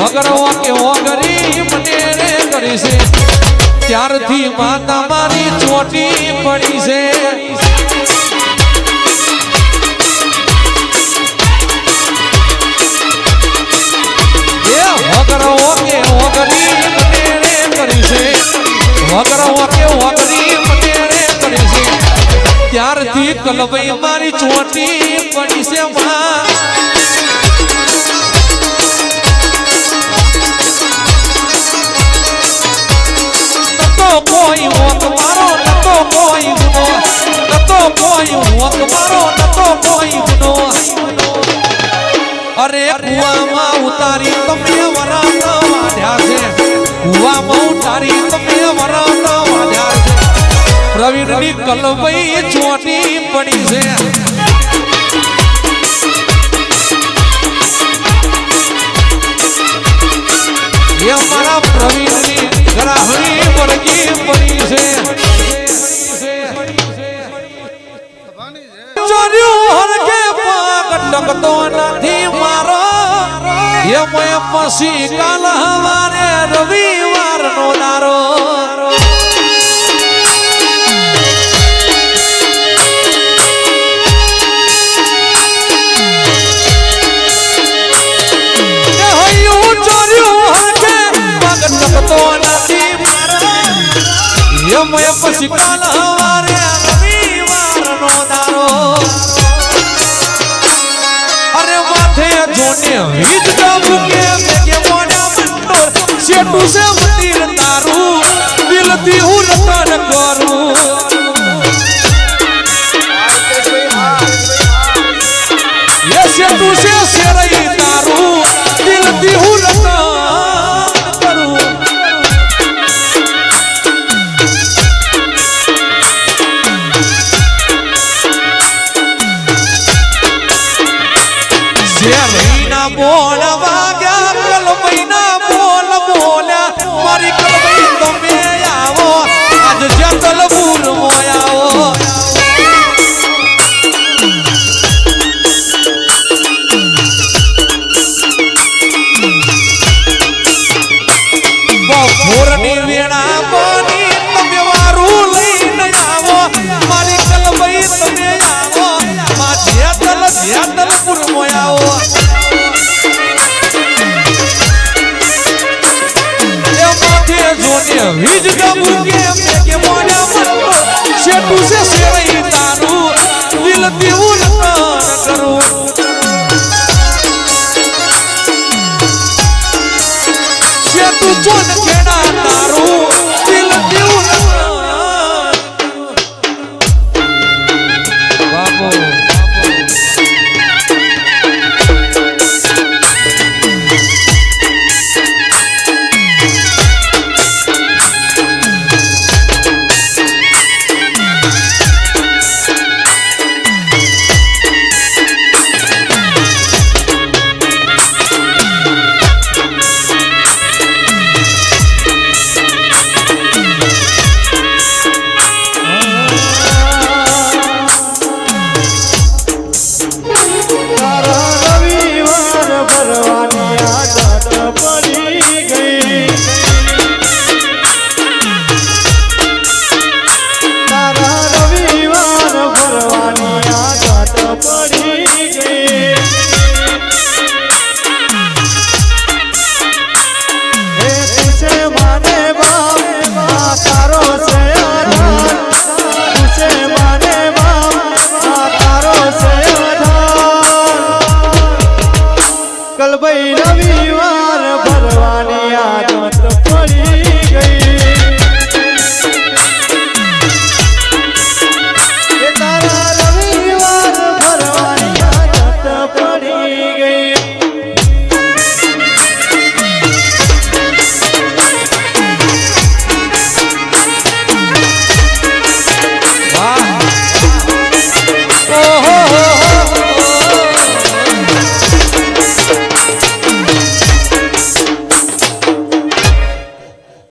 વગરવા કેવો ગરીબ ને રે કરી છે. ત્યારથી માતા મારી ચોટી પડી છે. વગરવો કેવો ગરીબ ને કરી છે. વગરવો કેવો ગરીબ ને રે છે. ત્યારથી કલબઈ મારી ચોટી પડી છે. ભાઈ હોક મારો નતો કોઈ ગુનો નતો કોઈ હોક મારો નતો કોઈ ગુનો અરે કુવામાં ઉતારી તમે વરાત કલવઈ ચોટી પડી છે. એ મેં પછી કાલ હવારે રવિવાર નો દારો પછી કાલ હવારે માથે જોને વીજ ડાબુકે કે મોડા મંડોળ. શેટુ છે મંદિર તારું દિલથી હું રતન કરું. போலவா? માથે જોને વીજ ડબુ કે મેં કે મોડા મરતો શેટુ છે શેરઈ તારું. દિલથી હું